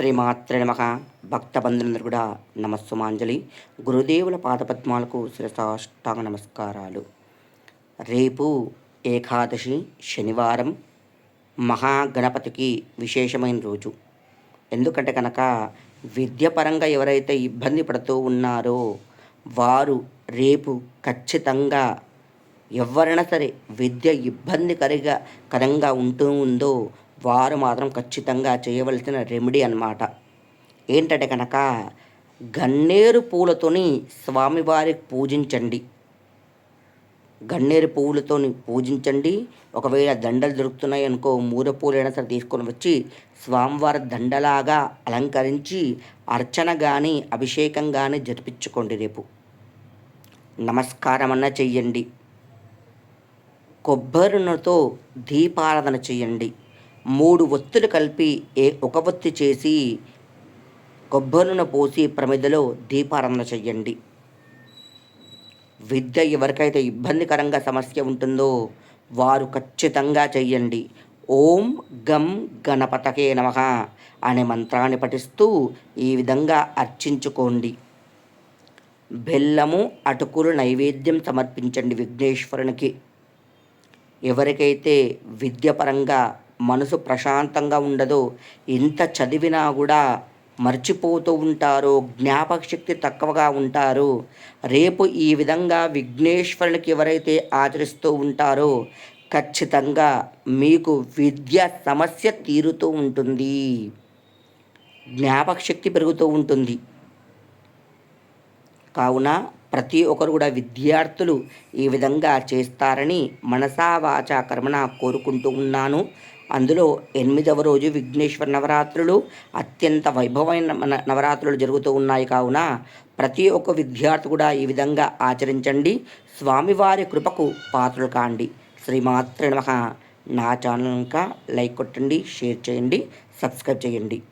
శ్రీమాత్రే నమ. భక్తబంధులందరూ కూడా నమస్సుమాంజలి. గురుదేవుల పాదపద్మాలకు శిరసాష్టాంగ నమస్కారాలు. రేపు ఏకాదశి శనివారం మహాగణపతికి విశేషమైన రోజు. ఎందుకంటే కనుక విద్యపరంగా ఎవరైతే ఇబ్బంది పడుతూ ఉన్నారో వారు రేపు ఖచ్చితంగా ఎవరైనా సరే విద్య ఇబ్బందికరిగా కరంగా ఉంటూ ఉందో వారు మాత్రం ఖచ్చితంగా చేయవలసిన రెమెడీ అన్నమాట. ఏంటంటే కనుక గన్నేరు పూలతోని స్వామివారికి పూజించండి. గన్నేరు పువ్వులతోని పూజించండి. ఒకవేళ దండలు దొరుకుతున్నాయి అనుకో మూర పూలైనా సరే తీసుకొని వచ్చి స్వామివారి దండలాగా అలంకరించి అర్చన కానీ అభిషేకం కానీ జరిపించుకోండి రేపు. నమస్కారం అన్న చెయ్యండి కొబ్బరినతో దీపారాధన చేయండి మూడు ఒత్తులు కలిపి ఏ ఒక ఒత్తి చేసి కొబ్బరిన పోసి ప్రమిదలో దీపారాధన చెయ్యండి. విద్య ఎవరికైతే ఇబ్బందికరంగా సమస్య ఉంటుందో వారు ఖచ్చితంగా చెయ్యండి. ఓం గం గణపతకే నమ అనే మంత్రాన్ని పఠిస్తూ ఈ విధంగా అర్చించుకోండి. బెల్లము అటుకులు నైవేద్యం సమర్పించండి విఘ్నేశ్వరునికి. ఎవరికైతే విద్యపరంగా మనసు ప్రశాంతంగా ఉండదో. ఎంత చదివినా కూడా మర్చిపోతూ ఉంటారో. జ్ఞాపక శక్తి తక్కువగా ఉంటారో. రేపు ఈ విధంగా విఘ్నేశ్వరునికి ఎవరైతే ఆచరిస్తూ ఉంటారో ఖచ్చితంగా మీకు విద్య సమస్య తీరుతూ ఉంటుంది. జ్ఞాపక శక్తి పెరుగుతూ ఉంటుంది. కావున ప్రతి ఒక్కరు కూడా విద్యార్థులు ఈ విధంగా చేస్తారని మనసా వాచ కర్మణ కోరుకుంటూ ఉన్నాను. అందులో ఎనిమిదవ రోజు విఘ్నేశ్వర నవరాత్రులు అత్యంత వైభవమైన నవరాత్రులు జరుగుతూ ఉన్నాయి కావున ప్రతి ఒక్క విద్యార్థి కూడా ఈ విధంగా ఆచరించండి. స్వామివారి కృపకు పాత్రలు కాండి. శ్రీమాత్ర నమ. నా ఛానల్ ఇంకా లైక్ కొట్టండి షేర్ చేయండి సబ్స్క్రైబ్ చేయండి.